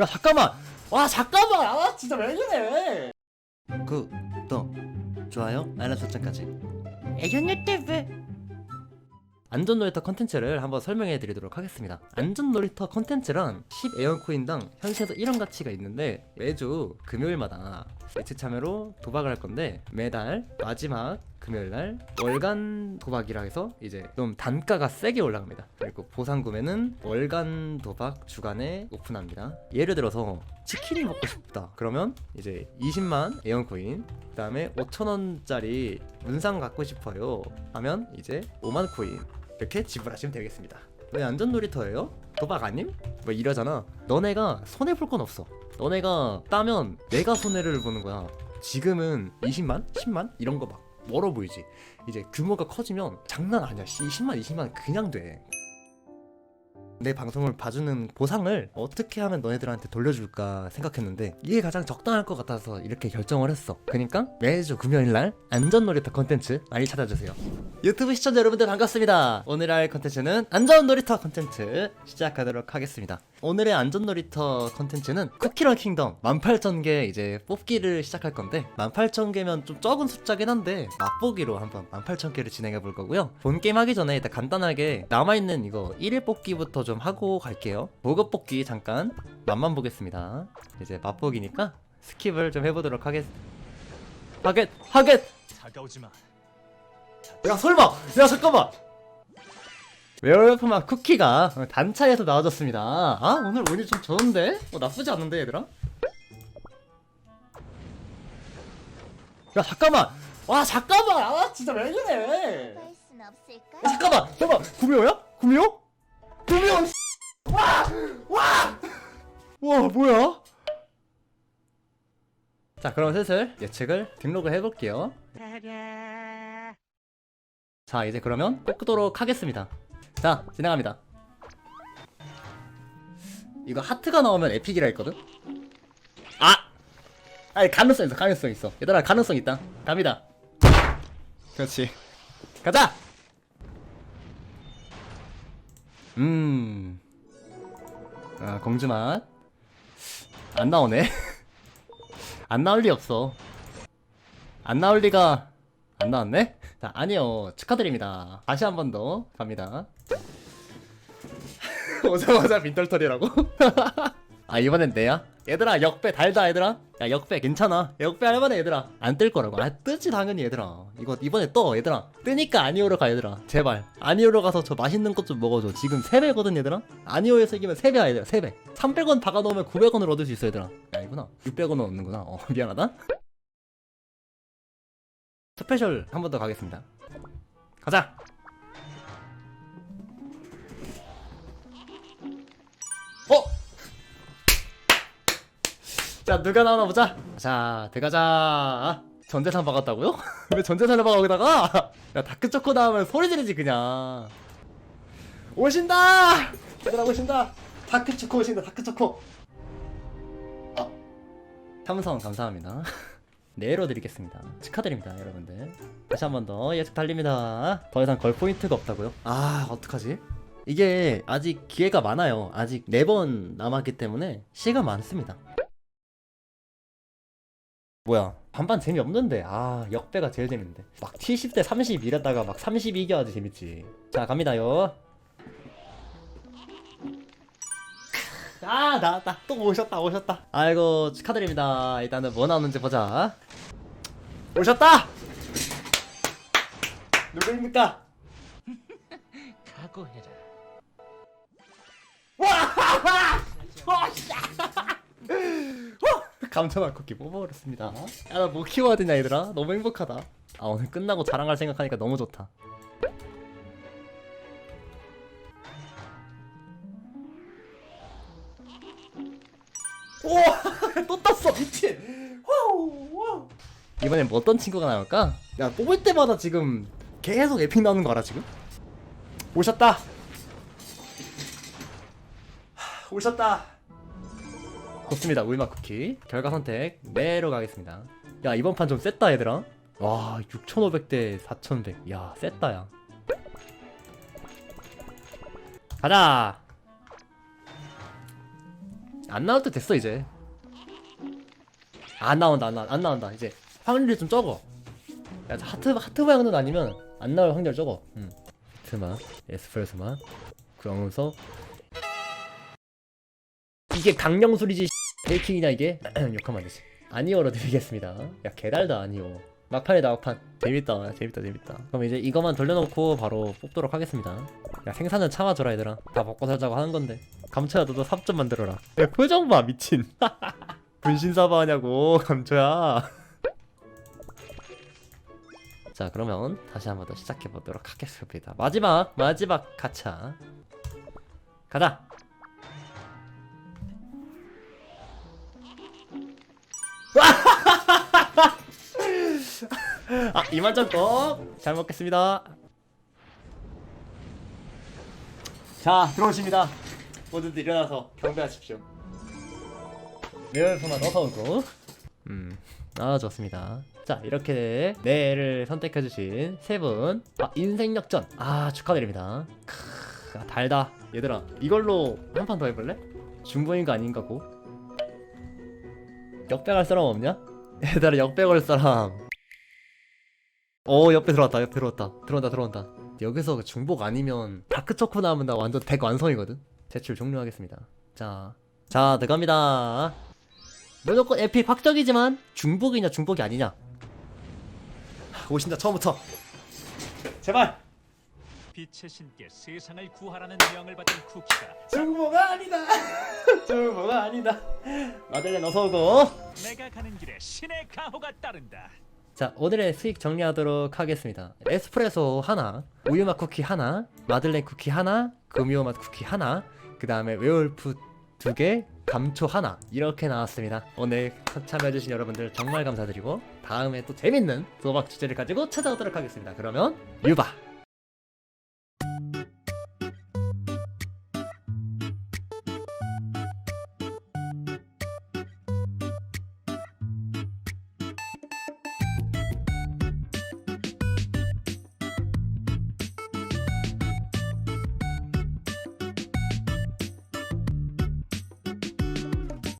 야 잠깐만. 와 잠깐만. 아 진짜 왜 그래 구독 좋아요 알람 설정까지. 애견 유튜브 안전 놀이터 컨텐츠를 한번 설명해 드리도록 하겠습니다. 안전 놀이터 컨텐츠란 10 에어 코인당 현실에서 1원 가치가 있는데 매주 금요일마다 매치 참여로 도박을 할 건데 매달 마지막 금요일 날 월간 도박이라 해서 이제 좀 단가가 세게 올라갑니다. 그리고 보상 구매는 월간 도박 주간에 오픈합니다. 예를 들어서 치킨이 먹고 싶다. 그러면 이제 20만 에어 코인, 그다음에 5천 원짜리 문상 갖고 싶어요. 하면 이제 5만 코인 이렇게 지불하시면 되겠습니다. 왜 안전 놀이터예요? 도박 아님? 뭐 이러잖아. 너네가 손해 볼 건 없어. 너네가 따면 내가 손해를 보는 거야. 지금은 20만, 10만 이런 거 막 멀어 보이지. 이제 규모가 커지면 장난 아니야. 씨, 20만, 20만 그냥 돼. 내 방송을 봐주는 보상을 어떻게 하면 너네들한테 돌려줄까 생각했는데 이게 가장 적당할 것 같아서 이렇게 결정을 했어. 그러니까 매주 금요일날 안전놀이터 컨텐츠 많이 찾아주세요. 유튜브 시청자 여러분들 반갑습니다. 오늘 할 컨텐츠는 안전놀이터 컨텐츠 시작하도록 하겠습니다. 오늘의 안전놀이터 컨텐츠는 쿠키런 킹덤 18,000개 이제 뽑기를 시작할 건데 18,000개면 좀 적은 숫자긴 한데 맛보기로 한번 18,000개를 진행해 볼 거고요. 본 게임 하기 전에 일단 간단하게 남아있는 이거 1일 뽑기부터 좀 하고 갈게요. 보급 뽑기 잠깐 맛만 보겠습니다. 이제 맛보기니까 스킵을 좀 해보도록 하겠... 하겠! 하겠! 다가오지 마. 야 설마! 야 잠깐만! 웨어웨프만 쿠키가 단차에서 나와줬습니다. 아 오늘 운이 좀 좋은데? 어, 나쁘지 않은데 얘들아? 야 잠깐만! 와 잠깐만! 아 진짜 왜 그래! 야, 잠깐만! 잠깐만! 구미호야? 구미호? 구미호! 와! 와! 와 뭐야? 자 그럼 슬슬 예측을 등록을 해볼게요. 자 이제 그러면 뽑도록 하겠습니다 자 진행합니다. 이거 하트가 나오면 에픽이라 했거든? 아! 아니 가능성 있어 가능성 있어. 얘들아 가능성 있다. 갑니다. 그렇지. 가자! 음. 아, 공주맛. 안 나오네. 안 나올 리 없어. 안 나올 리가 안 나왔네? 자, 아니요. 축하드립니다. 다시 한 번 더 갑니다. 오자마자 빈털털이라고? 아, 이번엔 내야? 얘들아, 역배 달다, 얘들아. 야, 역배 괜찮아. 역배 할만해, 얘들아. 안 뜰 거라고. 아, 뜨지, 당연히, 얘들아. 이거 이번에 떠, 얘들아. 뜨니까 아니오로 가, 얘들아. 제발. 아니오로 가서 저 맛있는 것 좀 먹어줘. 지금 3배거든, 얘들아? 아니오에서 이기면 3배야, 얘들아. 3배. 300원 박아놓으면 900원을 얻을 수 있어, 얘들아. 야, 이구나. 600원은 얻는구나. 어, 미안하다. 스페셜 한 번 더 가겠습니다. 가자. 어? 자 누가 나오나 보자. 자 들어가자. 전재산 박았다고요? 왜 전재산을 박아 거기다가? 야 다크 초코 나오면 소리 지르지 그냥. 오신다. 얘들아 오신다. 다크 초코 오신다. 다크 초코. 어. 삼성 감사합니다. 내로 드리겠습니다. 축하드립니다, 여러분들. 다시 한 번 더 예측 달립니다. 더 이상 걸 포인트가 없다고요? 아, 어떡하지? 이게 아직 기회가 많아요. 아직 4번 남았기 때문에 시간 많습니다. 뭐야, 반반 재미없는데. 아, 역배가 제일 재밌는데. 막 70대 30 이랬다가 막 30 이겨야지 재밌지. 자, 갑니다요. 아 나왔다 또 오셨다 오셨다 아이고 축하드립니다 일단은 뭐 나오는지 보자 오셨다 누구입니까 각오해라. 감자맛 쿠키 뽑아버렸습니다. 야 나 뭐 키워야 되냐 얘들아? 너무 행복하다. 아 오늘 끝나고 자랑할 생각하니까 너무 좋다. 우와! 또 떴어 미친! 와우 와우! 이번엔 뭐 어떤 친구가 나올까? 야 뽑을 때마다 지금 계속 에픽 나오는 거 알아 지금? 오셨다 오셨다. 좋습니다. 울마 쿠키. 결과 선택 네로 가겠습니다. 야 이번 판 좀 셌다 얘들아. 와 6500대 4100. 야 셌다 야. 가자! 안 나올 때 됐어 이제. 안 나온다 안, 나, 안 나온다 이제. 확률이 좀 적어. 야, 하트 하트 모양은 아니면 안 나올 확률 적어. 음. 히트만 에스프레소만 그러면서 이게 강령술이지 베이킹이냐 이게? 욕하면 안 되지. 아니오로 드리겠습니다. 야 개달다 아니오 막판이다 막판. 재밌다 재밌다 재밌다. 그럼 이제 이거만 돌려놓고 바로 뽑도록 하겠습니다. 야 생산은 참아줘라 얘들아. 다 먹고 살자고 하는 건데. 감초야 너도 삽좀 만들어라. 야 표정 봐 미친. 분신사바 하냐고 감초야. 자 그러면 다시 한 번 더 시작해 보도록 하겠습니다. 마지막 마지막 가차. 가자 아 이만저거 잘 먹겠습니다. 자 들어오십니다. 모두들 일어나서 경배하십시오. 매월소만 어서 오고. 음아 좋습니다. 자 이렇게 네 애를 선택해주신 세분아 인생 역전. 아 축하드립니다. 크 아, 달다. 얘들아 이걸로 한 판 더 해볼래? 중보인가 아닌가고? 역배갈 사람 없냐? 얘들아 역배갈 사람 어 옆에 들어왔다 옆에 들어왔다. 들어온다 들어온다. 여기서 중복 아니면 다크초코 나오면 나 완전 덱 완성이거든? 제출 종료하겠습니다. 자자 들어갑니다. 무조건 에픽 확정이지만 중복이냐 중복이 아니냐? 하, 오신다 처음부터. 제발! 빛의 신께 세상을 구하라는 명을 받은 쿠키가 중복 아니다! 중복 아니다. 마들렌 어서오고. 내가 가는 길에 신의 가호가 따른다. 자 오늘의 수익 정리하도록 하겠습니다. 에스프레소 하나 우유맛 쿠키 하나 마들렌 쿠키 하나 금요맛 쿠키 하나 그 다음에 웨올프 두개 감초 하나 이렇게 나왔습니다. 오늘 참여해주신 여러분들 정말 감사드리고 다음에 또 재밌는 도박 주제를 가지고 찾아오도록 하겠습니다. 그러면 유바